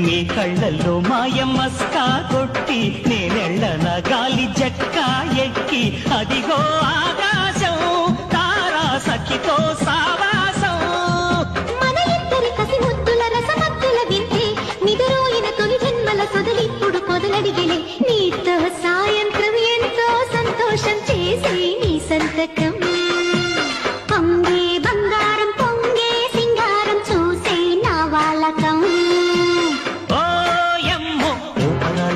మీ కళ్ళల్లో మాయమ్మస్కా కొట్టి నేనెళ్ళన గాలి జట్కా ఎక్కి అదిగో ఆకాశం తారా సఖితో సావాసం. మన రసమత్తుల వింటే నిదురోయిన తొలి జన్మల సొదలిప్పుడు కొదలడిగిలే నీతో సాయంత్రం ఎంతో సంతోషం చేసి